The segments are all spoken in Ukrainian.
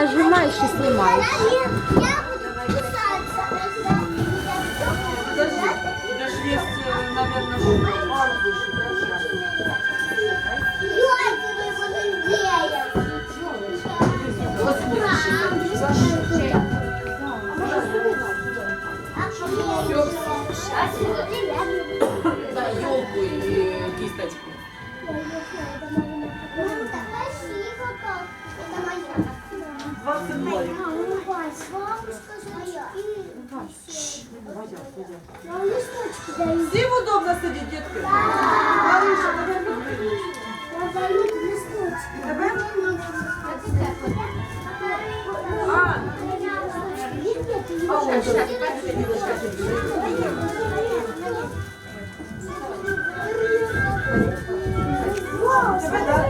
Нажимаешь и снимаешь. Да, елку и кисточку. Это моя. Это моя. Всем удобно сидеть, детки? Мариша, тебе. Тебе? А. Тебе, да?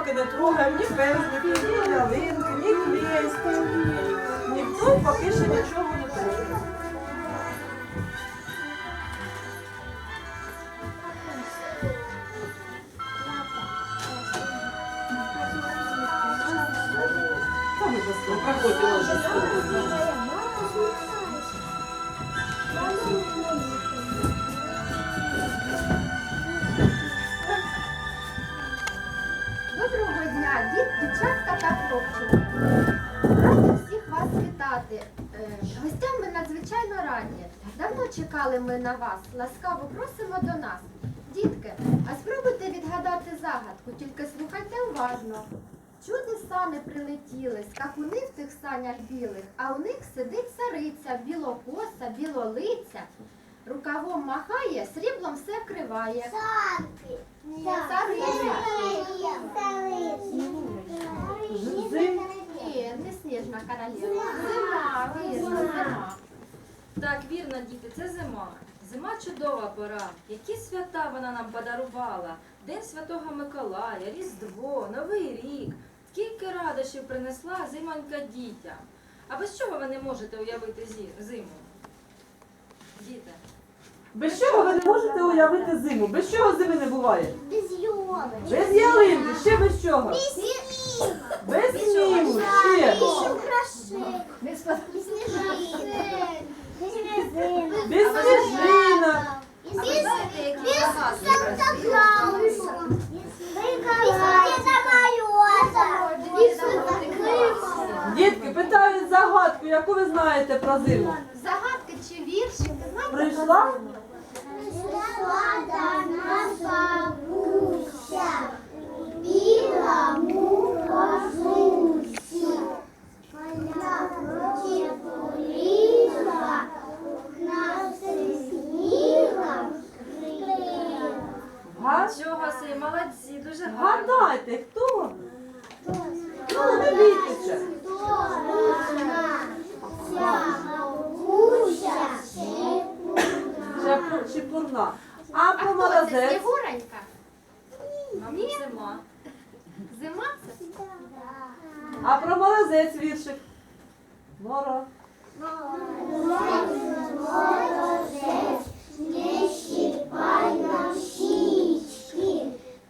Поки не трогаємо, ні пензлики, ні ялинки, ні клей. Ніхто поки ще нічого чекали ми на вас. Ласкаво просимо до нас. Дітки, а спробуйте відгадати загадку, тільки слухайте уважно. Чуди сани прилетіли, скакуни в тих санях білих, а у них сидить цариця, білокоса, білолиця. Рукавом махає, сріблом все вкриває. Санки. Ні, цариця. Ні, не сніжна королева. Зима, вірно, зима. Так, вірно, діти, це зима. Зима чудова пора. Які свята вона нам подарувала? День Святого Миколая, Різдво, Новий рік. Скільки радощів принесла зимонька дітям. А без чого ви не можете уявити зі- зиму? Діти. Без чого ви не можете уявити зиму? Без чого зими не буває? Без елочки. Без ялинки, ще без чого? Без снега. Без снігу, ще. Без украшений. Без снежинок. Без сніжинок. Без, знаєте, які Санта-Клауса. Без Мороза. Без Крыма. Дітки питають загадку, яку ви знаєте про зиму. Загадка чи вірші? Прийшла? А А про хто це? молодець? Снігуренька? Ні. зима. Зима це? А про молодець віршик? Моро. Не щипай нам щічки,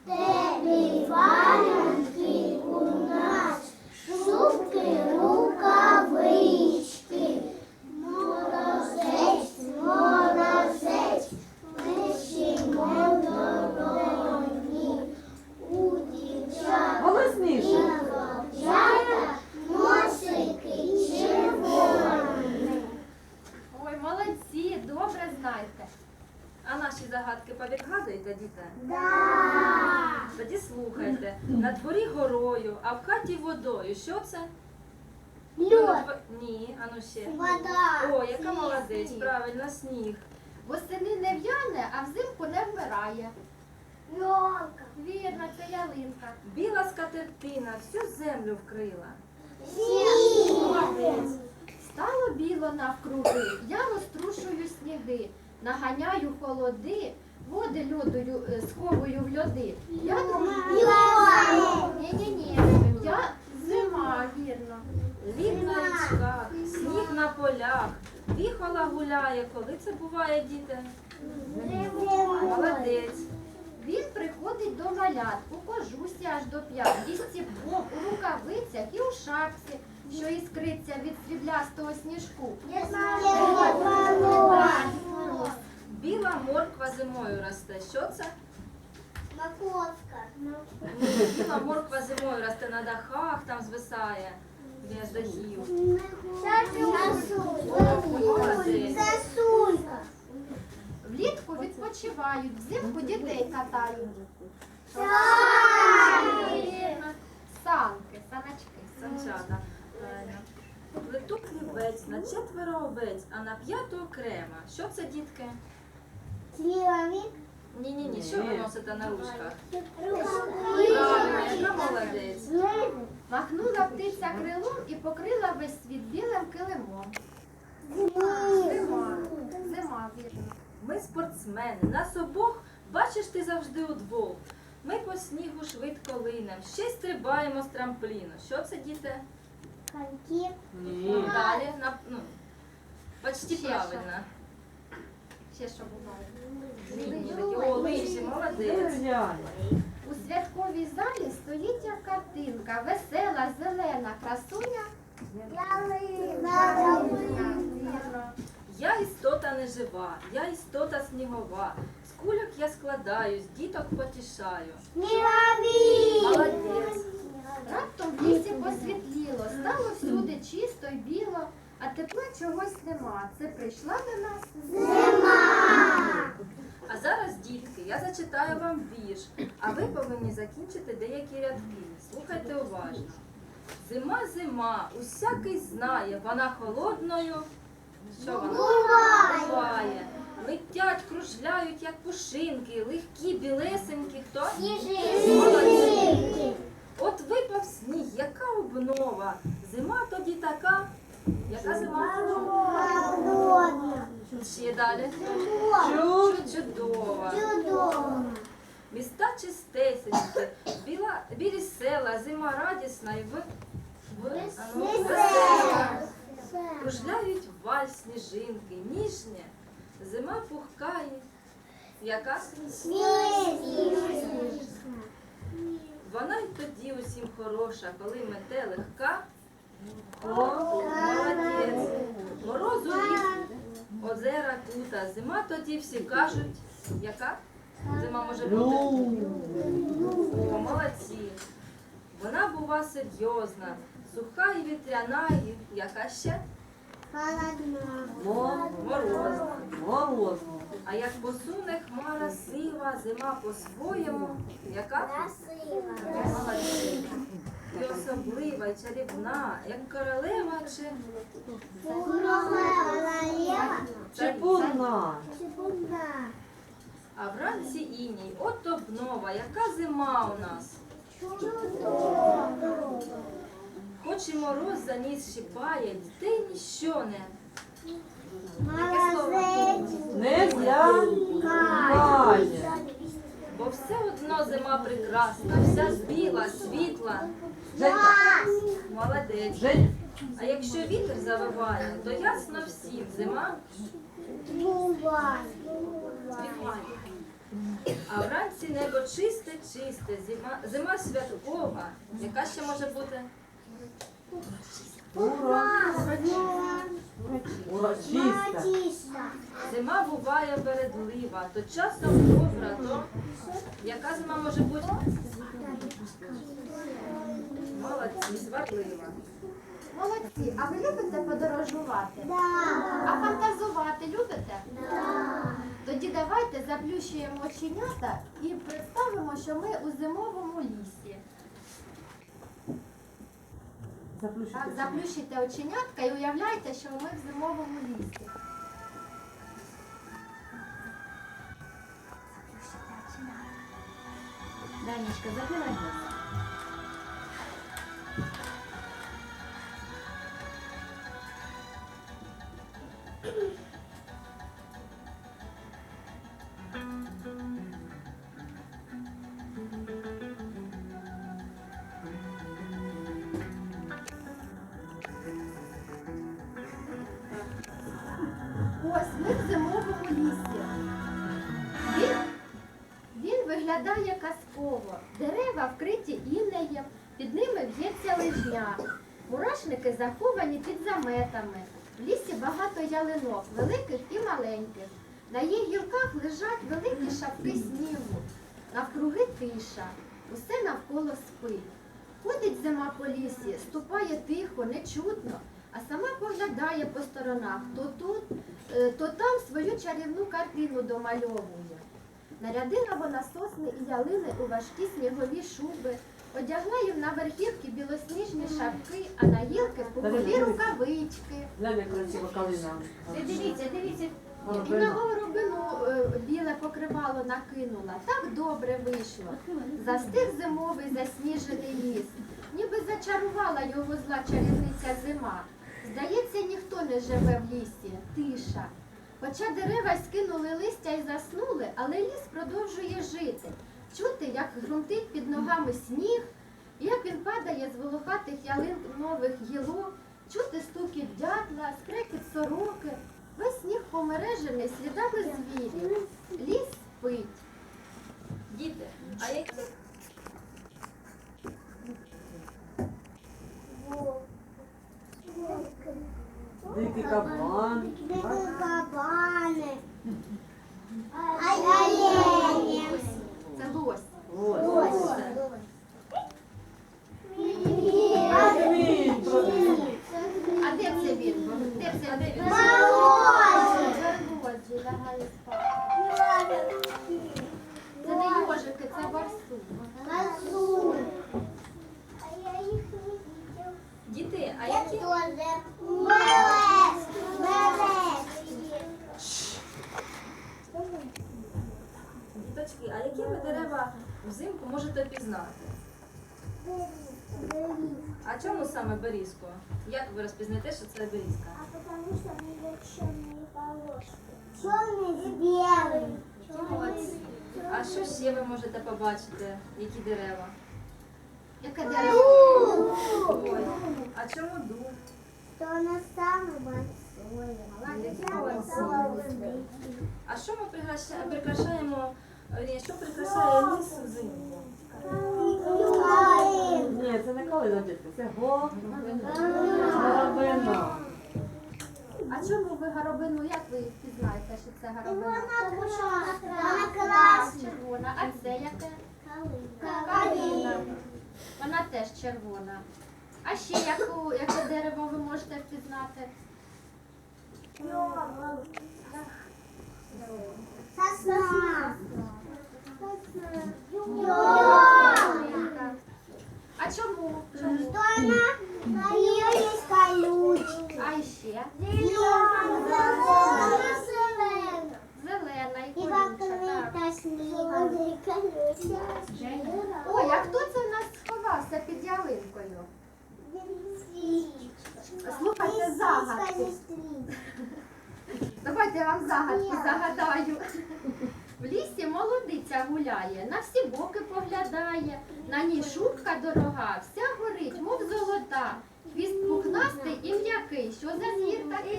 тебе варенки у нас, шубки, рукавички. Морозець, морозець, лишимо дорогі. У дівчат Голосніше. Дівчата носики червоні. Ой, молодці, добре знаєте. А наші загадки повідгадуєте, діти? Да. Тоді слухайте. На дворі горою, а в хаті водою. Що це? Льод. Ні, ану ще. Вода. О, яка молодець, Сніг. правильно, сніг. Восени не в'яне, а взимку не вмирає. Йолка. Вірно, це ялинка. Біла скатертина всю землю вкрила. Сніг. Стало біло навкруги, я розтрушую сніги, наганяю холоди, води льодою е, сховую в льоди. Я ні, ні, ні. Я зима, вірно. Лід на річках, сніг на полях, віхола гуляє. Коли це буває, діти? Молодець. Він приходить до малят у кожусі аж до п'ят, і стіпок, у рукавицях і у шапці, що іскриться від сріблястого сніжку. Біла морква зимою росте. Що це? Макотка. Біла морква зимою росте на дахах, там звисає біля дахів. Молодець. Сосулька. Влітку відпочивають, взимку дітей катають. Санки, саночки. Санчата. Плету хлібець на четверо овець, а на п'яту окремо. Що це, дітки? Чоловік. Ні-ні-ні, що ви носите на ручках? Правильно, яка молодець. Махнула птиця крилом і покрила весь світ білим килимом. Зима, зима, вірно. Ми спортсмени, нас обох, бачиш ти завжди удвох. Ми по снігу швидко линем, ще й стрибаємо з трампліну. Що це, діти? Коньки. Ні. Далі, на, ну, почти Ще правильно. Ще що буває. О, молодець. У святковій залі стоїть як картинка, весела, зелена, красуня. Я істота нежива, я істота снігова. З кульок я складаюсь, діток потішаю. Молодець. Раптом в лісі посвітліло, стало всюди чисто й біло, а тепла чогось нема. Це прийшла до нас А зараз, дітки, я зачитаю вам вірш, а ви повинні закінчити деякі рядки. Слухайте уважно. Зима, зима, усякий знає, вона холодною. Що вона? Буває. Летять, кружляють, як пушинки, легкі, білесенькі. Хто? Молодці. От випав сніг, яка обнова. Зима тоді така. Яка зима? Ще далі. Чу. Чудова. Чудово. Міста чистесенькі, біла, білі села, зима радісна і а ну, весела. Кружляють в валь сніжинки, ніжня, зима пухкає. Яка? Вона й тоді усім хороша, коли мете легка. Молодець. Морозу ліс, озера тута. Зима тоді всі кажуть. Яка? Зима може бути. О, молодці. Вона бува серйозна, суха і вітряна, і яка ще? Мо- Морозна. Морозно. А як посуне хмара сива, зима по-своєму, яка? Молодці. І особлива, і чарівна, як королева чи Чепурна. а вранці іній. От обнова, яка зима у нас. Хоч і мороз за ніс щипає, дітей ніщо не. Яке слово? Не злякає. Бо все одно зима прекрасна, вся біла, світла. Молодець. Жень, А якщо вітер завиває, то ясно всім зима світає. А вранці небо чисте, чисте, зима, зима святкова. Яка ще може бути? Урочиста. Зима буває бередлива, то часом добра, то яка зима може бути? Молодці, сватлива. Молодці, а ви любите подорожувати? А фантазувати любите? Тоді давайте заплющуємо оченята і представимо, що ми у зимовому лісі. Заплющити. Так, заплющуйте оченятка і уявляйте, що ми в зимовому лісі. Данечка, закривай глаза. Дерева вкриті інеєм, під ними б'ється лижня. Мурашники заховані під заметами. В лісі багато ялинок, великих і маленьких. На їх гілках лежать великі шапки снігу. Навкруги тиша, усе навколо спить. Ходить зима по лісі, ступає тихо, нечутно, а сама поглядає по сторонах то тут, е, то там свою чарівну картину домальовує. Нарядила вона сосни і ялини у важкі снігові шуби, одягла їм на верхівки білосніжні шапки, а на гілки пухові рукавички. Калина. Дивіться, дивіться, і на горобину е, біле покривало накинула. Так добре вийшло. Застиг зимовий засніжений ліс. Ніби зачарувала його зла чарівниця зима. Здається, ніхто не живе в лісі. Тиша. Хоча дерева скинули листя і заснули, але ліс продовжує жити. Чути, як грунтить під ногами сніг, як він падає з волохатих ялин нових гілок, чути стукіт дятла, скрекіт сороки. Весь сніг помережений слідами звірів. Ліс спить. Діти, а які Дикий кабан. Дикий кабани. Олені. Це лось. Лось. Ведмідь. А чому саме берізку? Як ви розпізнаєте, що це берізка? А потому что у нее черные полоски. Черный с белым. Молодці. А що ще ви можете побачити? Які дерева? Яке дерево? Ой, а чому дуб? То она самый большой. Молодец. Самый А що ми прикраша- прикрашаємо? Ні, що прикрашає ліс взимку? Дітки, це горобина. Горобина. А чому ви горобину, як ви пізнаєте, що це горобина? Она красная. Червона. А це яке? Калина. Вона теж червона. А ще яку, яке дерево ви можете впізнати? Сосна. Ялинка. А чому? Чому? Что она? На нее есть колючки. А ще? Зеленая. Зелена і колюча. Ой, а хто це в нас сховався під ялинкою? Слухайте загадки. Давайте я вам загадку загадаю. В лісі молодиця гуляє, на всі боки поглядає, на ній шубка дорога, вся горить, мов золота. Хвіст пухнастий і м'який. Що за звір такий?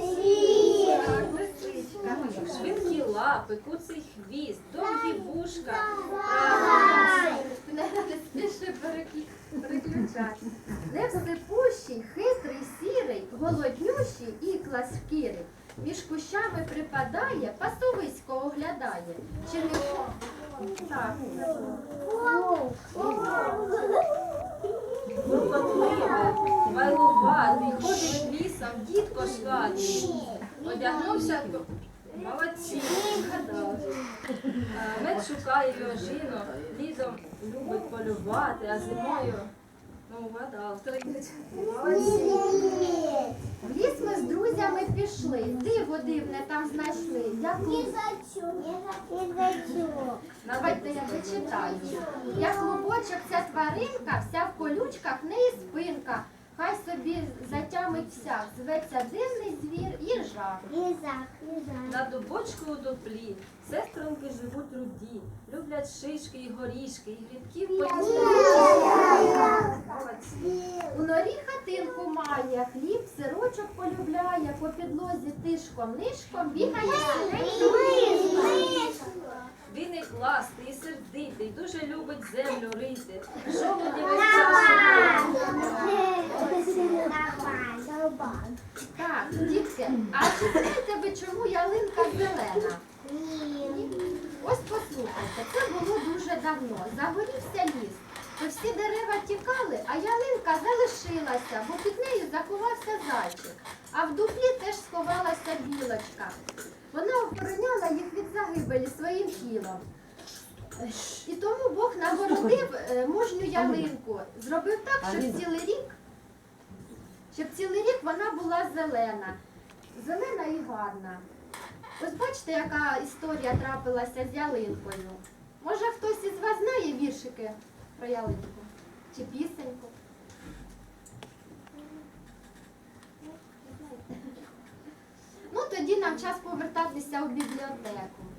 Лисичка. Лисичка. Швидкі лапи, куций хвіст, довгі вушка. Не спіши переключати. Невсипущий, хитрий, сірий, голоднющий і шкірий. Між кущами припадає, пасовисько оглядає. Чи не так? Вайлуватий, ходить лісом, дід кошкатий. Одягнувся. Молодці. Е, Мед шукає йожину, літом любить полювати, а зимою, ну, вгадав. Молодці. В ліс ми з друзями пішли, диво дивне там знайшли. Яку... Давайте я зачитаю. Як клубочок ця тваринка, вся в колючках, в неї спинка. Хай собі вся, зветься дивний звір їжак. На дубочку у дуплі сестринки живуть руді, люблять шишки і горішки, і грибків. Молодці. У норі хатинку має, хліб, сирочок полюбляє, по підлозі тишком нишком бігає. Він і класний, і сердитий, дуже любить землю рити, жолуді весь час шукають. Давай. Так, дітки, а чи знаєте ви, чому ялинка зелена? Ось послухайте, це було дуже давно. Загорівся ліс. То всі дерева тікали, а ялинка залишилася, бо під нею заховався зайчик. А в дуплі теж сховалася білочка. Вона охороняла їх від загибелі своїм тілом. І тому Бог нагородив е, мужню ялинку, зробив так, щоб цілий рік, щоб цілий рік вона була зелена, зелена і гарна. Ось бачите, яка історія трапилася з ялинкою. Може, хтось із вас знає віршики про ялинку чи пісеньку? Ну, тоді нам час повертатися у бібліотеку.